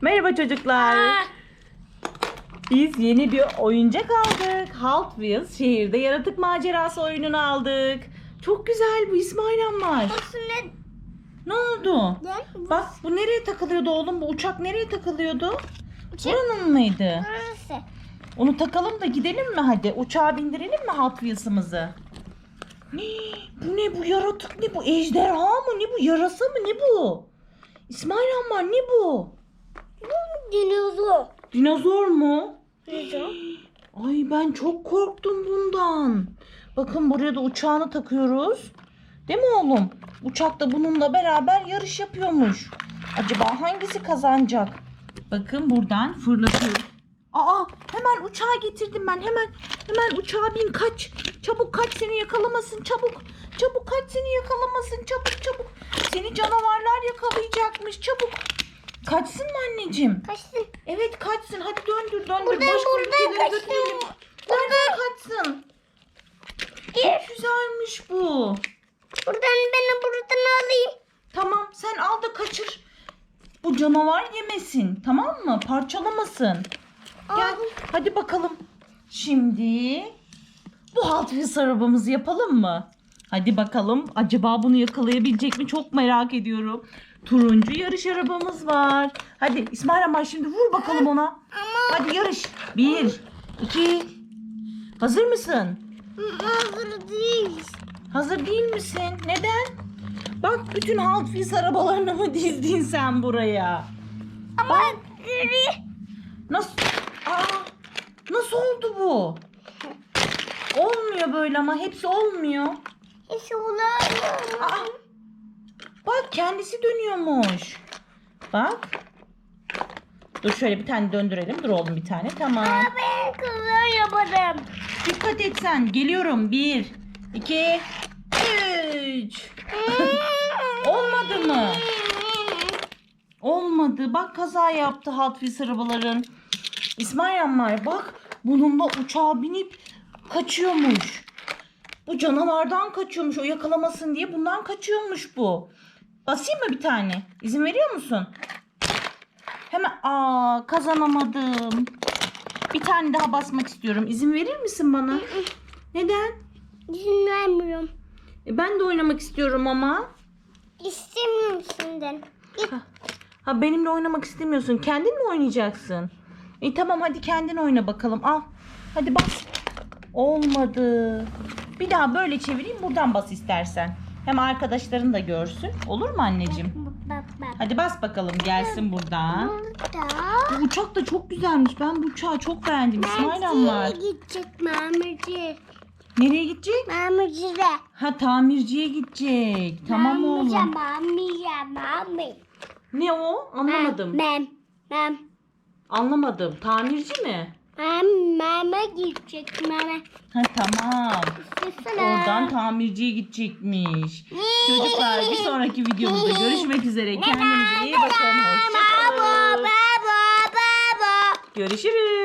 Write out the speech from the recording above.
Merhaba çocuklar. Biz yeni bir oyuncak aldık. Hot Wheels şehirde yaratık macerası oyununu aldık. Çok güzel bu İsmail Ammar. Ne? Ne oldu? Ne? Bak bu nereye takılıyordu oğlum? Bu uçak nereye takılıyordu? Uçak. Buranın mıydı? Burası. Onu takalım da gidelim mi hadi? Uçağa bindirelim mi Hot Wheels'ımızı? Hii, Bu ne bu yaratık ne bu? Ejderha mı? Ne bu? Yarasa mı? Ne bu? İsmail Ammar ne bu? Bu dinozor. Dinozor mu? Dinozor. Ay ben çok korktum bundan. Bakın buraya da uçağını takıyoruz. Değil mi oğlum? Uçak da bununla beraber yarış yapıyormuş. Acaba hangisi kazanacak? Bakın buradan fırlatıyoruz. Aa hemen uçağa getirdim ben. Hemen hemen uçağa bin kaç. Çabuk kaç seni yakalamasın çabuk. Çabuk kaç seni yakalamasın çabuk çabuk. Seni canavarlar yakalayacakmış çabuk. Kaçsın mı anneciğim? Kaçtın. Evet kaçsın. Hadi döndür döndür. Buradan, Başka buradan kaçsın. götürelim. Kaçsın? Çok güzelmiş bu. Buradan beni buradan alayım. Tamam sen al da kaçır. Bu canavar yemesin. Tamam mı? Parçalamasın. Gel Aldım. hadi bakalım. Şimdi bu Hot Wheels arabamızı yapalım mı? Hadi bakalım. Acaba bunu yakalayabilecek mi? Çok merak ediyorum. Turuncu yarış arabamız var. Hadi İsmail Amar şimdi vur bakalım ona. Ama Hadi yarış. Bir, iki. Hazır mısın? hazır değil. Hazır değil misin? Neden? Bak bütün Wheels arabalarını mı dizdin sen buraya? Ama gri. Nasıl? Aa, nasıl oldu bu? Olmuyor böyle ama hepsi olmuyor. Hiç olamıyor. Aa, bak kendisi dönüyormuş. Bak. Dur şöyle bir tane döndürelim. Dur oğlum bir tane. Tamam. Ben kızlar yaparım. Dikkat et sen. Geliyorum. Bir, iki, üç. Olmadı mı? Olmadı. Bak kaza yaptı Hot Wheels arabaların. İsmail Ammar bak bununla uçağa binip kaçıyormuş. Bu canavardan kaçıyormuş. O yakalamasın diye bundan kaçıyormuş bu. Basayım mı bir tane? İzin veriyor musun? Hemen aa kazanamadım. Bir tane daha basmak istiyorum. İzin verir misin bana? Neden? İzin vermiyorum. E, ben de oynamak istiyorum ama. İstemiyorum senden. Git. Ha benimle oynamak istemiyorsun. Kendin mi oynayacaksın? İyi tamam hadi kendin oyna bakalım. Al. Hadi bas. Olmadı. Bir daha böyle çevireyim buradan bas istersen. Hem arkadaşların da görsün. Olur mu anneciğim? Bak bak. Hadi bas bakalım gelsin buradan. Burada. Bu uçak da çok güzelmiş. Ben bu uçağı çok beğendim. İsmail Ammar. Merce'ye gidecek mamirci. Nereye gidecek? Mamircide. Ha tamirciye gidecek. Tamam Mamirce, oğlum. Mamirce, mami. Ne o? Anlamadım. Mem. Mem. Anlamadım. Tamirci mi? Mem. Meme gidecek meme. Ha tamam. İstesene. Oradan tamirciye gidecekmiş. Çocuklar bir sonraki videomuzda görüşmek üzere. Kendinize iyi bakın. Hoşçakalın. baba, baba. Görüşürüz.